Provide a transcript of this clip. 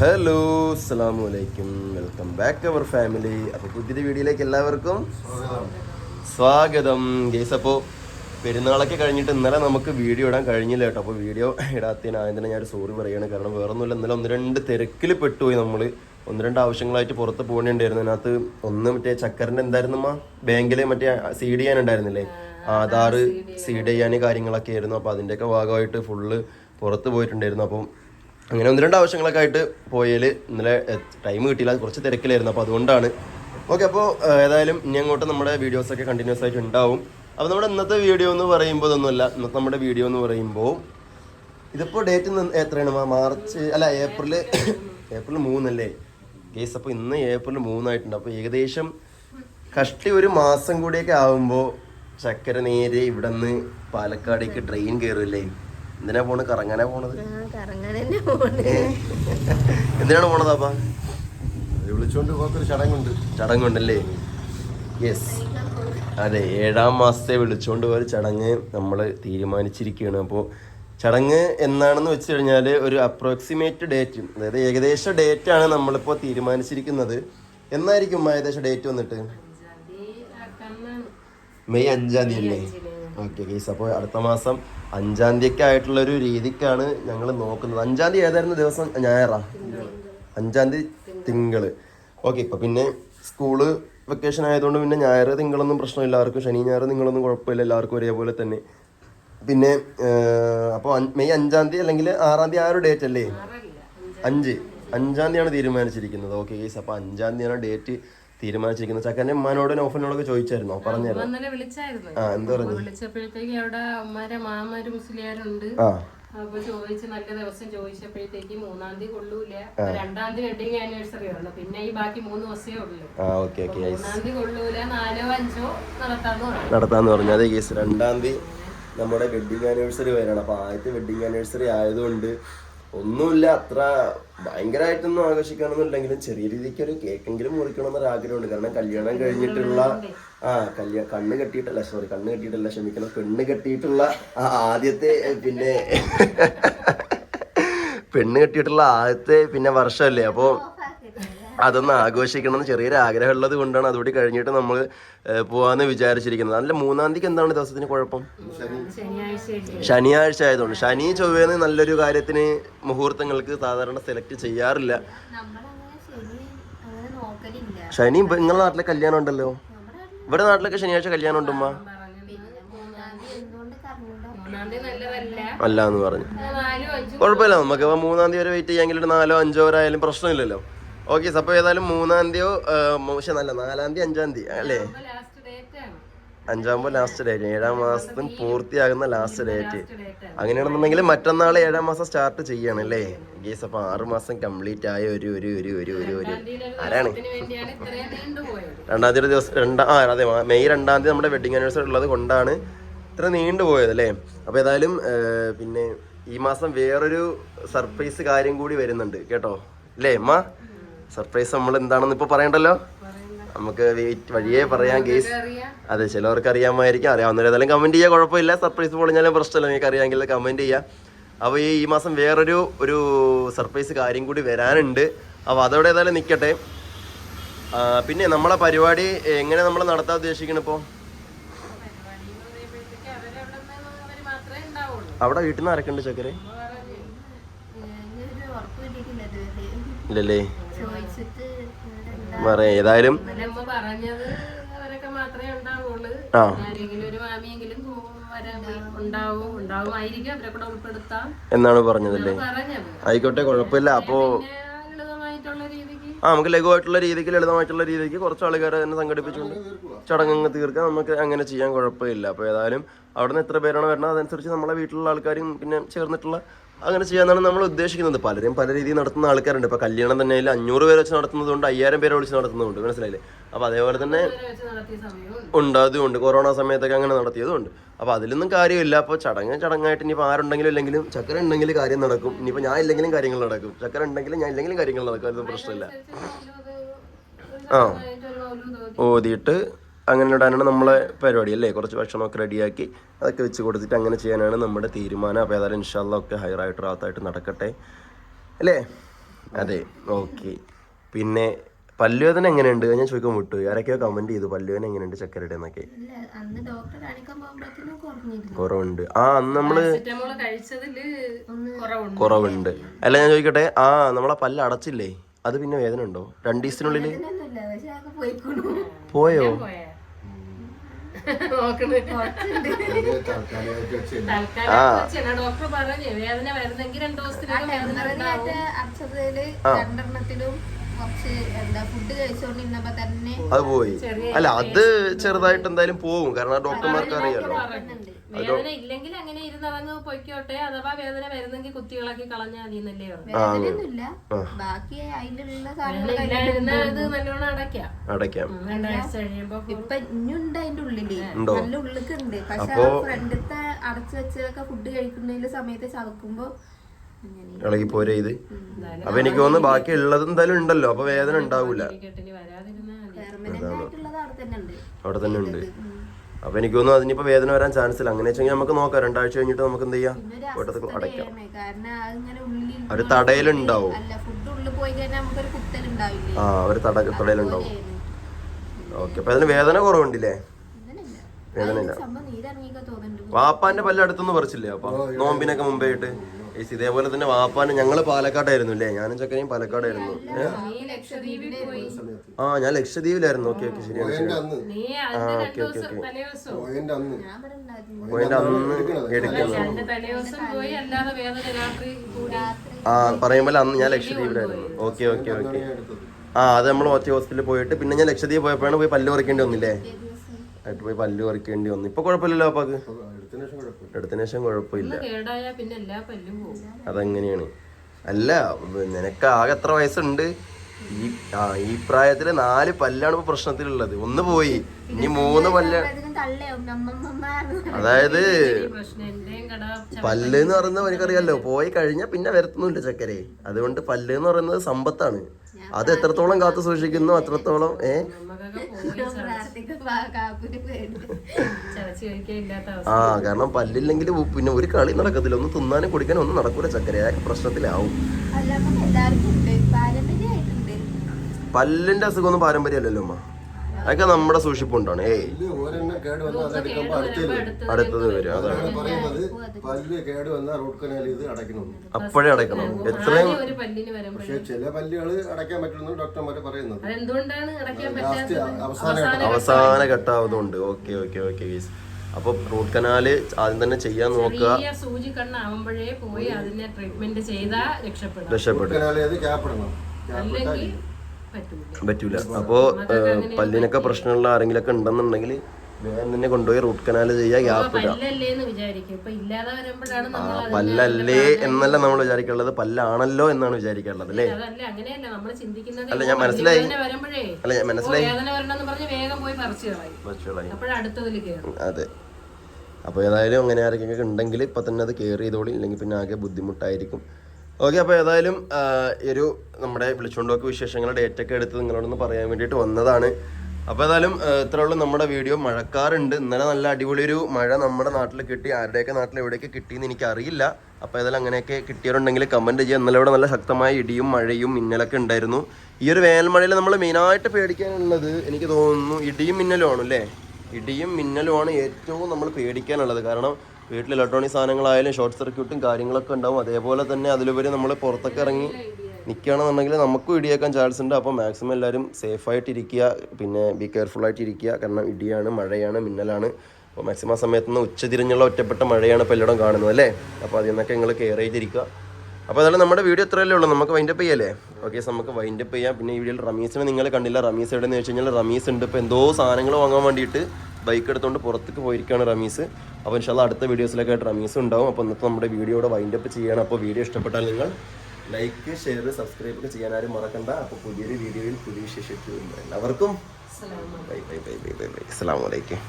Hello അസ്സാം വലൈക്കും welcome back അവർ family. അപ്പോൾ പുതിയൊരു വീഡിയോയിലേക്ക് എല്ലാവർക്കും സ്വാഗതം. ഗേസ് അപ്പോൾ പെരുന്നാളൊക്കെ കഴിഞ്ഞിട്ട് ഇന്നലെ നമുക്ക് വീഡിയോ ഇടാൻ കഴിഞ്ഞില്ല കേട്ടോ. അപ്പോൾ വീഡിയോ ഇടാത്തതിന് ആദ്യം തന്നെ ഞാൻ സോറി പറയുകയാണ് കാരണം വേറെ ഒന്നുമില്ല ഇന്നലെ ഒന്ന് രണ്ട് തിരക്കിൽ പെട്ടുപോയി നമ്മൾ ഒന്ന് രണ്ട് ആവശ്യങ്ങളായിട്ട് പുറത്ത് പോകേണ്ടിണ്ടായിരുന്നു അതിനകത്ത് ഒന്ന് മറ്റേ ചക്കറിന്റെ എന്തായിരുന്നു അമ്മ ബാങ്കിൽ മറ്റേ സി ഡി ചെയ്യാനുണ്ടായിരുന്നില്ലേ ആധാർ സി ഡി ചെയ്യാൻ കാര്യങ്ങളൊക്കെ ആയിരുന്നു. അപ്പോൾ അതിന്റെയൊക്കെ ഭാഗമായിട്ട് ഫുള്ള് പുറത്ത് പോയിട്ടുണ്ടായിരുന്നു. അപ്പം അങ്ങനെ ഒന്ന് രണ്ട് ആവശ്യങ്ങളൊക്കെ ആയിട്ട് പോയാൽ ഇന്നലെ ടൈം കിട്ടിയില്ല. കുറച്ച് തിരക്കിലായിരുന്നു. അപ്പോൾ അതുകൊണ്ടാണ്. ഓക്കെ അപ്പോൾ ഏതായാലും ഇനി അങ്ങോട്ട് നമ്മുടെ വീഡിയോസൊക്കെ കണ്ടിന്യൂസ് ആയിട്ട് ഉണ്ടാവും. അപ്പോൾ നമ്മുടെ ഇന്നത്തെ വീഡിയോ എന്ന് പറയുമ്പോൾ ഇതൊന്നുമല്ല. ഇന്നത്തെ നമ്മുടെ വീഡിയോ എന്ന് പറയുമ്പോൾ ഇതിപ്പോൾ ഡേറ്റ് എത്രയാണ്? മാർച്ച് അല്ല ഏപ്രിൽ ഏപ്രിൽ മൂന്നല്ലേ? കേസ് അപ്പോൾ ഇന്ന് ഏപ്രിൽ മൂന്നായിട്ടുണ്ട്. അപ്പോൾ ഏകദേശം കഷ്ടി ഒരു മാസം കൂടിയൊക്കെ ആകുമ്പോൾ ചക്കര നേരെ ഇവിടെ നിന്ന് പാലക്കാടേക്ക് ട്രെയിൻ കയറില്ലേ എന്തിനാ പോണ്? കറങ്ങാനാ പോണത്. എന്തിനാണ് പോണത് അപ്പ? വിളിച്ചോണ്ട് ചടങ്ങുണ്ട്. ചടങ്ങുണ്ടല്ലേ? യെസ് അതെ ഏഴാം മാസത്തെ വിളിച്ചോണ്ട് പോയ ചടങ്ങ് നമ്മൾ തീരുമാനിച്ചിരിക്കുകയാണ് അപ്പോൾ ചടങ്ങ് എന്നാണെന്ന് വെച്ച് കഴിഞ്ഞാൽ ഒരു അപ്രോക്സിമേറ്റ് ഡേറ്റ് അതായത് ഏകദേശ ഡേറ്റ് ആണ് നമ്മളിപ്പോൾ തീരുമാനിച്ചിരിക്കുന്നത്. എന്നായിരിക്കും ഏകദേശം ഡേറ്റ് വന്നിട്ട്? മെയ് അഞ്ചാം തീയതി അല്ലേ? ഓക്കെ കേസ് അപ്പോൾ അടുത്ത മാസം അഞ്ചാം തീയതിക്ക് ആയിട്ടുള്ള ഒരു രീതിക്കാണ് ഞങ്ങൾ നോക്കുന്നത്. അഞ്ചാം തീയതി ഏതായിരുന്നു ദിവസം? ഞായറാ? അഞ്ചാം തീയതി തിങ്കൾ ഓക്കെ ഇപ്പം പിന്നെ സ്കൂൾ വെക്കേഷൻ ആയതുകൊണ്ട് പിന്നെ ഞായർ തിങ്കളൊന്നും പ്രശ്നമില്ല. ആർക്കും ശനി ഞായർ നിങ്ങളൊന്നും കുഴപ്പമില്ല. എല്ലാവർക്കും ഒരേപോലെ തന്നെ. പിന്നെ അപ്പോൾ മെയ് അഞ്ചാം തീയതി അല്ലെങ്കിൽ ആറാം തീയതി ആ ഒരു ഡേറ്റ് അല്ലേ? അഞ്ച്. അഞ്ചാം തീയതിയാണ് തീരുമാനിച്ചിരിക്കുന്നത്. ഓക്കെ കേസ് അപ്പോൾ അഞ്ചാം തീയതിയാണ് ഡേറ്റ് തീരുമാനിച്ചിരിക്കുന്നത്. ചക്കന്റെ ഉമ്മാനോട് നോഫലിനോടൊക്കെ ചോദിച്ചായിരുന്നോ. പറഞ്ഞു വിളിച്ചായിരുന്നു. ആ എന്ത് പറഞ്ഞു? വിളിച്ചപ്പോഴത്തേക്ക് അവിടെ അമ്മാരെ മാമാര് മുസ്ലിയാരുണ്ട്. ആ. അപ്പൊ ചോദിച്ച് നല്ല ദിവസം ചോദിച്ചപ്പോഴത്തേക്ക് മൂന്നാം തീയതി കൊള്ളൂല. രണ്ടാം തീയതി വെഡിങ് ആനിവേഴ്സറി ഉള്ളു പിന്നെ ഈ ബാക്കി മൂന്ന് ദിവസമേ ഉള്ളൂ. മൂന്നാം തീയതി കൊള്ളൂല നാലോ അഞ്ചോ നടത്താന്ന് പറഞ്ഞു. നടത്താന്ന് പറഞ്ഞു. അതേ കേസ് രണ്ടാം തീയതി നമ്മുടെ വെഡിങ് ആനിവേഴ്സറി വരണം അപ്പൊ ആദ്യത്തെ വെഡിങ് ആനിവേഴ്സറി ആയതുകൊണ്ട് ഒന്നുമില്ല. അത്ര ഭയങ്കരമായിട്ടൊന്നും ആഘോഷിക്കണമെന്നുണ്ടെങ്കിലും ചെറിയ രീതിക്ക് ഒരു കേക്കെങ്കിലും മുറിക്കണം എന്നൊരു ആഗ്രഹമുണ്ട് കാരണം കല്യാണം കഴിഞ്ഞിട്ടുള്ള ആ കല്യാണം കണ്ണ് കെട്ടിയിട്ടല്ല സോറി കണ്ണ് കെട്ടിയിട്ടല്ല ക്ഷമിക്കണം. പെണ്ണ് കെട്ടിയിട്ടുള്ള ആ ആദ്യത്തെ പിന്നെ പെണ്ണ് കെട്ടിയിട്ടുള്ള ആദ്യത്തെ പിന്നെ വർഷമല്ലേ? അപ്പോൾ അതൊന്ന് ആഘോഷിക്കണം എന്ന് ചെറിയൊരു ആഗ്രഹം ഉള്ളത് കൊണ്ടാണ് അതുകൂടി കഴിഞ്ഞിട്ട് നമ്മൾ പോവാന്ന് വിചാരിച്ചിരിക്കുന്നത്. അല്ല മൂന്നാം തീയതി എന്താണ് ദിവസത്തിന് കുഴപ്പം? ശനിയാഴ്ച ആയതുകൊണ്ട്. ശനി ചൊവ്വേന്ന് നല്ലൊരു കാര്യത്തിന് മുഹൂർത്തങ്ങൾക്ക് സാധാരണ സെലക്ട് ചെയ്യാറില്ല. ശനി ഇപ്പൊ നിങ്ങളുടെ നാട്ടിലെ കല്യാണം ഉണ്ടല്ലോ? ഇവിടെ നാട്ടിലൊക്കെ ശനിയാഴ്ച കല്യാണം ഉണ്ടുമ്മ അല്ല എന്ന് പറഞ്ഞു. കുഴപ്പമില്ല. നമുക്ക് മൂന്നാം തീയതി വരെ വെയിറ്റ് ചെയ്യാമെങ്കിൽ നാലോ അഞ്ചോ ആയാലും പ്രശ്നമില്ലല്ലോ. ഓക്കെ അപ്പൊ ഏതായാലും മൂന്നാം തീയതിയോ മോശം നല്ല നാലാം തീയതി അഞ്ചാം തീയതി അല്ലേ അഞ്ചാകുമ്പോൾ ലാസ്റ്റ് ഡേറ്റ് ഏഴാം മാസത്തിന് പൂർത്തിയാകുന്ന ലാസ്റ്റ് ഡേറ്റ് അങ്ങനെയാണെന്നുണ്ടെങ്കിൽ മറ്റന്നാൾ ഏഴാം മാസം സ്റ്റാർട്ട് ചെയ്യാണ് അല്ലേ? ഗേസ് അപ്പൊ ആറ് മാസം കംപ്ലീറ്റ് ആയ ഒരു ഒരു ഒരു ഒരു ഒരു ഒരു ആരാണ്? രണ്ടാം തീയതി ദിവസം രണ്ടാം ആ അതെ മെയ് രണ്ടാം തീയതി നമ്മുടെ വെഡിങ് ആനിവേഴ്സറി ഉള്ളത് കൊണ്ടാണ് ഇത്ര നീണ്ടുപോയത് അല്ലേ? അപ്പോൾ ഏതായാലും പിന്നെ ഈ മാസം വേറൊരു സർപ്രൈസ് കാര്യം കൂടി വരുന്നുണ്ട് കേട്ടോ? അല്ലേ അമ്മ? സർപ്രൈസ് നമ്മൾ എന്താണെന്ന് ഇപ്പോൾ പറയണ്ടല്ലോ? നമുക്ക് വഴിയേ പറയാം കേസ് അതെ ചിലവർക്ക് അറിയാമായിരിക്കും അറിയാവുന്നവർ ഏതായാലും കമന്റ് ചെയ്യുക കുഴപ്പമില്ല. സർപ്രൈസ് പൊളിഞ്ഞാലും പ്രശ്നമില്ല. നിങ്ങൾക്ക് അറിയാമെങ്കിൽ കമന്റ് ചെയ്യുക അപ്പോൾ ഈ ഈ മാസം വേറൊരു ഒരു സർപ്രൈസ് കാര്യം കൂടി വരാനുണ്ട്. അപ്പോൾ അതോടെ ഏതായാലും നിൽക്കട്ടെ. പിന്നെ നമ്മളെ പരിപാടി എങ്ങനെ നമ്മൾ നടത്താൻ ഉദ്ദേശിക്കണം ഇപ്പോൾ? അവിടെ വീട്ടിൽ നിന്ന് ആരൊക്കെ ഉണ്ട് ചക്കരെ ഇല്ലല്ലേ? പറയാം ഏതായാലും അമ്മ പറഞ്ഞത് അവരൊക്കെ മാത്രമേ ഉണ്ടാവുള്ളൂ. ആ. ഒരു മാമിയെങ്കിലും വരാൻ ഉണ്ടാവും ഉണ്ടാവുമായിരിക്കും അവരെ എന്നാണ് പറഞ്ഞതല്ലേ? പറഞ്ഞത്. ആയിക്കോട്ടെ കുഴപ്പമില്ല. അപ്പോ ആ നമുക്ക് ലഘുവായിട്ടുള്ള രീതിക്ക് ലളിതമായിട്ടുള്ള രീതിക്ക് കുറച്ച് ആൾക്കാരെ തന്നെ സംഘടിപ്പിച്ചുകൊണ്ട് ചടങ്ങ് തീർക്കാം. നമുക്ക് അങ്ങനെ ചെയ്യാൻ കുഴപ്പമില്ല. അപ്പോൾ ഏതായാലും അവിടെ നിന്ന് എത്ര പേരാണ് വരണം അതനുസരിച്ച് നമ്മളെ വീട്ടിലുള്ള ആൾക്കാരും പിന്നെ ചേർന്നിട്ടുള്ള അങ്ങനെ ചെയ്യാന്നാണ് നമ്മൾ ഉദ്ദേശിക്കുന്നത്. പലരും പല രീതിയിൽ നടത്തുന്ന ആൾക്കാരുണ്ട്. ഇപ്പോൾ കല്യാണം തന്നെ അഞ്ഞൂറ് പേര് വെച്ച് നടത്തുന്നതുകൊണ്ട് അയ്യായിരം പേരെ വിളിച്ച് നടത്തുന്നതുകൊണ്ട് മനസ്സിലായില്ലേ? അപ്പോൾ അതേപോലെ തന്നെ ഉണ്ട്. കൊറോണ സമയത്തൊക്കെ അങ്ങനെ നടത്തിയതുകൊണ്ട് അപ്പോൾ അതിലൊന്നും കാര്യമില്ല. അപ്പോൾ ചടങ്ങ് ചടങ്ങായിട്ട് ഇനിയിപ്പോൾ ആരുണ്ടെങ്കിലും ഇല്ലെങ്കിലും ചക്കര ഉണ്ടെങ്കിൽ കാര്യം നടക്കും. ഇനിയിപ്പോൾ ഞാൻ ഇല്ലെങ്കിലും കാര്യങ്ങൾ നടക്കും. ചക്കര ഉണ്ടെങ്കിലും ഞാൻ ഇല്ലെങ്കിലും കാര്യങ്ങൾ നടക്കും. അതൊന്നും പ്രശ്നമില്ല. ആ. ഓതിയിട്ട് അങ്ങനെ ഇടാനാണ് നമ്മളെ പരിപാടി അല്ലേ? കുറച്ച് ഭക്ഷണമൊക്കെ റെഡിയാക്കി അതൊക്കെ വെച്ച് കൊടുത്തിട്ട് അങ്ങനെ ചെയ്യാനാണ് നമ്മുടെ തീരുമാനം. അപ്പോൾ ഏതായാലും ഇൻഷാല്ലൊക്കെ ഹയറായിട്ട് റാത്തായിട്ട് നടക്കട്ടെ. അല്ലേ? അതെ ഓക്കെ പിന്നെ പല്ലുവേദന എങ്ങനെയുണ്ട്? ഞാൻ ചോദിക്കാൻ വിട്ടു. ആരൊക്കെയോ കമന്റ് ചെയ്തു പല്ലുവേദന എങ്ങനെയുണ്ട് ചക്കരയുടെ എന്നൊക്കെ ഇല്ല അന്ന് ഡോക്ടറെ കാണിക്കാൻ പോകുമ്പോഴത്തേനും കുറഞ്ഞിരുന്നു കുറവുണ്ട്. ആ അന്ന് നമ്മൾ കുറവുണ്ട്. കുറവുണ്ട്. അല്ല ഞാൻ ചോദിക്കട്ടെ ആ നമ്മളെ പല്ല് അടച്ചില്ലേ? അത് പിന്നെ വേദന ഉണ്ടോ? രണ്ടു ദിവസത്തിനുള്ളിൽ പോയോ? ഡോക്ടർ പറഞ്ഞു വേദന വരുന്നെങ്കിൽ രണ്ടു രണ്ടെണ്ണത്തിലും അത് പോയി. അല്ല അത് ചെറുതായിട്ട് എന്തായാലും പോകും. കാരണം ഡോക്ടർമാർക്ക് അറിയാലോ. വേദന ഇല്ലെങ്കിൽ അങ്ങനെ ഇരുന്നറങ്ങ് പൊയ്ക്കോട്ടെ അഥവാ വേദന വരുന്നെങ്കിൽ കുത്തികളാക്കി കളഞ്ഞാൽ മതി എന്നല്ലേ ബാക്കി അതിലുള്ള ഇത് നല്ലോണം അടയ്ക്കാം. അടയ്ക്കാം. രണ്ടാഴ്ച കഴിയുമ്പോ ഇപ്പൊ ഇനിയുണ്ട് അതിന്റെ ഉള്ളിൽ. ഉണ്ടോ? നല്ല ഉണ്ട് പക്ഷെ അപ്പോ- ഫ്രണ്ടത്തെ അടച്ചു വെച്ചതൊക്കെ ഫുഡ് കഴിക്കുന്നതിന്റെ സമയത്ത് ചവക്കുമ്പോ അങ്ങനെ ഇളകി പോരെ ഇത്? അപ്പൊ എനിക്ക് തോന്നുന്നു ബാക്കി ഉള്ളത് എന്തായാലും ഉണ്ടല്ലോ. അപ്പൊ വേദന ഉണ്ടാവൂല. അവിടെ തന്നെ ഉണ്ട്. അപ്പൊ എനിക്ക് തോന്നുന്നു അതിനിപ്പോ വേദന വരാൻ ചാൻസ് ഇല്ല. അങ്ങനെ വെച്ചെങ്കിൽ നമുക്ക് നോക്കാം. രണ്ടാഴ്ച കഴിഞ്ഞിട്ട് നമുക്ക് എന്ത് ചെയ്യാം? ഒരു അടയ്ക്കാം. കാരണം അതിങ്ങനെ ഉള്ളിൽ ഒരു തടയലുണ്ടാവും. അല്ല ഫുഡ് ഉള്ളിൽ പോയി കഴിഞ്ഞാൽ നമുക്കൊരു കുത്തലുണ്ടാവില്ലേ? ആ ഒരു തട തടയിലുണ്ടാവും. ഓക്കെ അപ്പൊ അതിന് വേദന കുറവുണ്ടല്ലേ? വേദന ഇല്ല വാപ്പാന്റെ പല്ല അടുത്തൊന്നും പറിച്ചില്ലേ? അപ്പൊ നോമ്പിനൊക്കെ മുമ്പേ ആയിട്ട് ഏച്ചി, ഇതേപോലെ തന്നെ വാപ്പാന് ഞങ്ങൾ പാലക്കാടായിരുന്നു. അല്ലേ ഞാനും ചക്കരയും പാലക്കാടായിരുന്നു ആ ഞാൻ ലക്ഷദ്വീപിലായിരുന്നു. ഓക്കെ ഓക്കെ ശരിയാണ് ആ അന്ന് ഓക്കെ ഓക്കെ ഉണ്ടായിരുന്നു പോയിന്റ് അന്ന്. എടുക്കുന്നു ആ പറയുമ്പോൾ അന്ന് ഞാൻ ലക്ഷദ്വീപിലായിരുന്നു. Okay okay okay. ആ അത് നമ്മൾ ഒറ്റ ഹോസ്പിറ്റലിൽ പോയിട്ട് പിന്നെ ഞാൻ ലക്ഷദ്വീപ് പോയപ്പോഴാണ് പോയി പല്ല് പറിക്കേണ്ടി വന്നില്ലേ? ആയിട്ട് പോയി പല്ല് പറിക്കേണ്ടി വന്നു. ഇപ്പൊ കുഴപ്പമില്ലല്ലോ അപ്പാക്ക്? എടുത്തതിന് ശേഷം കുഴപ്പമില്ല. കേടായാ പിന്നെ എല്ലാ പല്ലും പോകും. അതെങ്ങനെയാണ്. അല്ല നിനക്ക് ആകെ എത്ര വയസ്സുണ്ട്? ഈ ആ ഈ പ്രായത്തിൽ നാല് പല്ലാണ് ഇപ്പൊ പ്രശ്നത്തിലുള്ളത്. ഒന്ന് പോയി. ഇനി മൂന്ന് പല്ല് അതായത് പല്ല് എന്ന് പറയുന്നത് എനിക്കറിയാലോ. പോയി കഴിഞ്ഞാൽ പിന്നെ വരത്തൊന്നുമില്ല ചക്കരെ. അതുകൊണ്ട് പല്ല് എന്ന് പറയുന്നത് സമ്പത്താണ്. അത് എത്രത്തോളം കാത്തു സൂക്ഷിക്കുന്നു അത്രത്തോളം ഏ? ആ കാരണം പല്ലില്ലെങ്കിൽ പിന്നെ ഒരു കളി നടക്കത്തില്ല. ഒന്ന് തിന്നാനും കുടിക്കാനും ഒന്നും നടക്കൂല ചക്കര. ആ പ്രശ്നത്തിലാവും. പല്ലിന്റെ അസുഖം ഒന്നും ഉണ്ട്. പാരമ്പര്യമായിട്ടുണ്ട്. പല്ലിന്റെ അസുഖമൊന്നും പാരമ്പര്യമല്ലല്ലോ അമ്മ അതൊക്കെ നമ്മുടെ സൂക്ഷിപ്പുണ്ടാണ്. ഏയ്. അടുത്തത് വരും. അതാണ്. പല്ല് കേട് റൂട്ട് കനാൽ ഇത് അടയ്ക്കണം അപ്പോഴേ അടയ്ക്കണം. എത്രയും ചില പല്ലുകൾ അടയ്ക്കാൻ ഡോക്ടർമാര് പറയുന്നത്. അവസാനം അവസാന ഘട്ടാവതുകൊണ്ട് ഓക്കെ ഓക്കെ ഓക്കെ ഗീസ്. അപ്പൊ റൂട്ട് കനാല് ആദ്യം തന്നെ ചെയ്യാൻ നോക്കുക. സൂചി കണ്ണാവുമ്പോഴേ പോയി അതിനെ ട്രീറ്റ്മെന്റ് ചെയ്താ രക്ഷപ്പെടും. രക്ഷപ്പെടും. പറ്റൂല. അപ്പോ പല്ലിനൊക്കെ പ്രശ്നമുള്ള ആരെങ്കിലൊക്കെ ഉണ്ടെന്നുണ്ടെങ്കിൽ വേഗം തന്നെ കൊണ്ടുപോയി റൂട്ട് കനാല് ചെയ്യാ ഗ്യാപ്പ് ഇടുക. പല്ലല്ലേ എന്നല്ല നമ്മൾ വിചാരിക്കാനുള്ളത്. പല്ലാണല്ലോ എന്നാണ് വിചാരിക്കാനുള്ളത് അല്ലേ? അല്ല, ഞാൻ മനസ്സിലായി. അല്ല ഞാൻ മനസ്സിലായി. അതെ. അപ്പോൾ ഏതായാലും അങ്ങനെ ആരെങ്കിലും ഉണ്ടെങ്കിൽ ഇപ്പം തന്നെ അത് കെയർ ചെയ്തോളി. ഇല്ലെങ്കിൽ പിന്നെ ആകെ ബുദ്ധിമുട്ടായിരിക്കും. ഓക്കെ അപ്പോൾ ഏതായാലും ഈ ഒരു നമ്മുടെ വിളിച്ചുകൊണ്ടൊക്കെ വിശേഷങ്ങൾ ഡേറ്റ് ഒക്കെ എടുത്ത് നിങ്ങളോടൊന്ന് പറയാൻ വേണ്ടിയിട്ട് വന്നതാണ്. അപ്പോൾ ഏതായാലും ഇത്ര ഉള്ളൂ നമ്മുടെ വീഡിയോ. മഴക്കാറുണ്ട്. ഇന്നലെ നല്ല അടിപൊളി ഒരു മഴ നമ്മുടെ നാട്ടിൽ കിട്ടി. ആരുടെയൊക്കെ നാട്ടിൽ എവിടെയൊക്കെ കിട്ടിയെന്ന് എനിക്ക് അറിയില്ല അപ്പോൾ ഏതായാലും അങ്ങനെയൊക്കെ കിട്ടിയവരുണ്ടെങ്കിൽ കമന്റ് ചെയ്യുക. ഇന്നലെ ഇവിടെ നല്ല ശക്തമായ ഇടിയും മഴയും മിന്നലൊക്കെ ഉണ്ടായിരുന്നു. ഈ ഒരു വേനൽമഴയിൽ നമ്മൾ മെയിനായിട്ട് പേടിക്കാനുള്ളത് എനിക്ക് തോന്നുന്നു ഇടിയും മിന്നലും ആണല്ലേ അല്ലേ? ഇടിയും മിന്നലുമാണ് ഏറ്റവും നമ്മൾ പേടിക്കാനുള്ളത്. കാരണം വീട്ടിൽ ഇലക്ട്രോണിക് സാധനങ്ങളായാലും ഷോർട്ട് സർക്യൂട്ടും കാര്യങ്ങളൊക്കെ ഉണ്ടാവും. അതേപോലെ തന്നെ അതിലുപരി നമ്മൾ പുറത്തൊക്കെ ഇറങ്ങി നിൽക്കുകയാണെന്നുണ്ടെങ്കിൽ നമുക്കും ഇടിയേക്കാൻ ചാൻസ് ഉണ്ട്. അപ്പോൾ മാക്സിമം എല്ലാവരും സേഫായിട്ട് ഇരിക്കുക. പിന്നെ ബി കെയർഫുൾ ആയിട്ട് ഇരിക്കുക. കാരണം ഇടിയാണ് മഴയാണ് മിന്നലാണ്. അപ്പോൾ മാക്സിമം ആ സമയത്ത് നിന്ന് ഉച്ചതിരിഞ്ഞുള്ള ഒറ്റപ്പെട്ട മഴയാണ് ഇപ്പോൾ എല്ലായിടം കാണുന്നത് അല്ലേ? അപ്പോൾ അതിൽ നിന്നൊക്കെ നിങ്ങൾ കെയർ ചെയ്തിരിക്കുക അപ്പോൾ അതായത് നമ്മുടെ വീഡിയോ ഇത്രയല്ലേ ഉള്ളൂ. നമുക്ക് വൈൻഡപ്പ് ചെയ്യല്ലേ ഓക്കെ നമുക്ക് വൈൻഡപ്പ് ചെയ്യാം. പിന്നെ ഈ വീഡിയോയിൽ റമീസിനെ നിങ്ങൾ കണ്ടില്ല. റമീസ് എവിടെ എന്ന് വെച്ച് കഴിഞ്ഞാൽ റമീസ് ഉണ്ട്. ഇപ്പോൾ എന്തോ സാധനങ്ങൾ വാങ്ങാൻ വേണ്ടിയിട്ട് ബൈക്ക് എടുത്തുകൊണ്ട് പുറത്തേക്ക് പോയിരിക്കുകയാണ് റമീസ്. അപ്പോൾ ഇൻഷാല്ല അടുത്ത വീഡിയോസിലൊക്കെ റമീസ് ഉണ്ടാവും. അപ്പോൾ ഇന്നത്തെ നമ്മുടെ വീഡിയോയുടെ വൈൻഡപ്പ് ചെയ്യണം. അപ്പോൾ വീഡിയോ ഇഷ്ടപ്പെട്ടാൽ നിങ്ങൾ ലൈക്ക് ഷെയർ സബ്സ്ക്രൈബ് ഒക്കെ ചെയ്യാൻ ആരും മറക്കണ്ട. അപ്പോൾ പുതിയൊരു വീഡിയോയിൽ പുതിയ വിശേഷിച്ചു എല്ലാവർക്കും bye bye bye bye bye bye അസ്സാം വലൈക്കും